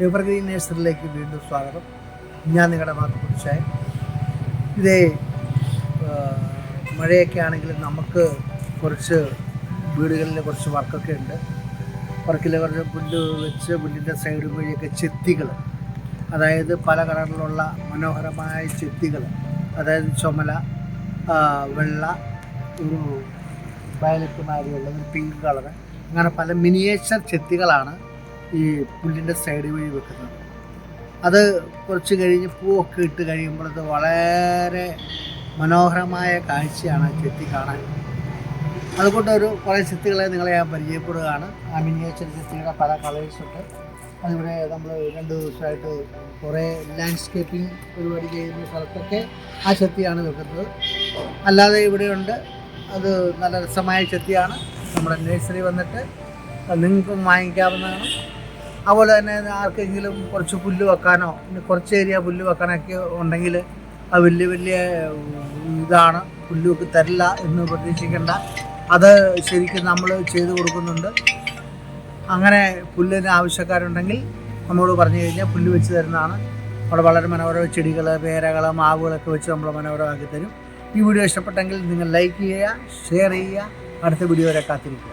Evergreen നേഴ്സറിയിലേക്ക് വീണ്ടും സ്വാഗതം. ഞാൻ നിങ്ങളുടെ മാതൃപുരുഷായ ഇതേ മഴയൊക്കെ ആണെങ്കിലും നമുക്ക് കുറച്ച് വീടുകളിൽ കുറച്ച് വർക്കൊക്കെ ഉണ്ട്. വർക്കിൽ കുറച്ച് പുല്ല് വെച്ച് പുല്ലിന്റെ സൈഡ് വഴിയൊക്കെ ചെത്തികൾ. അതായത് പല കളറിലുള്ള മനോഹരമായ ചെത്തികൾ. അതായത് ചുമല വെള്ള ഒരു വയലറ്റ് മാതിരിയുള്ള ഒരു പിങ്ക് കളർ അങ്ങനെ പല മിനിയേച്ചർ ചെത്തികളാണ് ഈ പുല്ലിന്റെ സൈഡ് വഴി വെക്കുന്നത്. അത് കുറച്ച് കഴിഞ്ഞ് പൂവൊക്കെ ഇട്ട് കഴിയുമ്പോൾ അത് വളരെ മനോഹരമായ കാഴ്ചയാണ് ചെത്തി കാണാൻ. അതുകൊണ്ട് ഒരു കുറേ ചെത്തികളെ നിങ്ങളെ ഞാൻ പരിചയപ്പെടുകയാണ്. ആ മിനിയേച്ചർ ചെത്തിയുടെ പല കളേഴ്സുണ്ട് അതിവിടെ നമ്മൾ രണ്ട് ദിവസമായിട്ട് കുറേ ലാൻഡ്സ്കേപ്പിംഗ് പരിപാടി ചെയ്യുന്ന സ്ഥലത്തൊക്കെ ആ ചെത്തിയാണ് വെക്കുന്നത്. അല്ലാതെ ഇവിടെയുണ്ട്. അത് നല്ല രസമായ ചെത്തിയാണ്. നമ്മുടെ നഴ്സറി വന്നിട്ട് നിങ്ങൾക്കും വാങ്ങിക്കാവുന്നതാണ്. അതുപോലെ തന്നെ ആർക്കെങ്കിലും കുറച്ച് പുല്ല് വെക്കാനോ കുറച്ച് ഏരിയ പുല്ല് വെക്കാനൊക്കെ ഉണ്ടെങ്കിൽ അത് വലിയ വലിയ ഇതാണ്. പുല്ല് വെക്ക് തരില്ല എന്ന് പ്രതീക്ഷിക്കേണ്ട. അത് ശരിക്കും നമ്മൾ ചെയ്ത് കൊടുക്കുന്നുണ്ട്. അങ്ങനെ പുല്ലിന് ആവശ്യക്കാരുണ്ടെങ്കിൽ നമ്മളോട് പറഞ്ഞു കഴിഞ്ഞാൽ പുല്ല് വെച്ച് തരുന്നതാണ്. അവിടെ വളരെ മനോഹര ചെടികൾ പേരകൾ മാവുകളൊക്കെ വെച്ച് നമ്മൾ മനോഹരമാക്കി തരും. ഈ വീഡിയോ ഇഷ്ടപ്പെട്ടെങ്കിൽ നിങ്ങൾ ലൈക്ക് ചെയ്യുക ഷെയർ ചെയ്യുക. അടുത്ത വീഡിയോ വരെ കാത്തിരിക്കുക.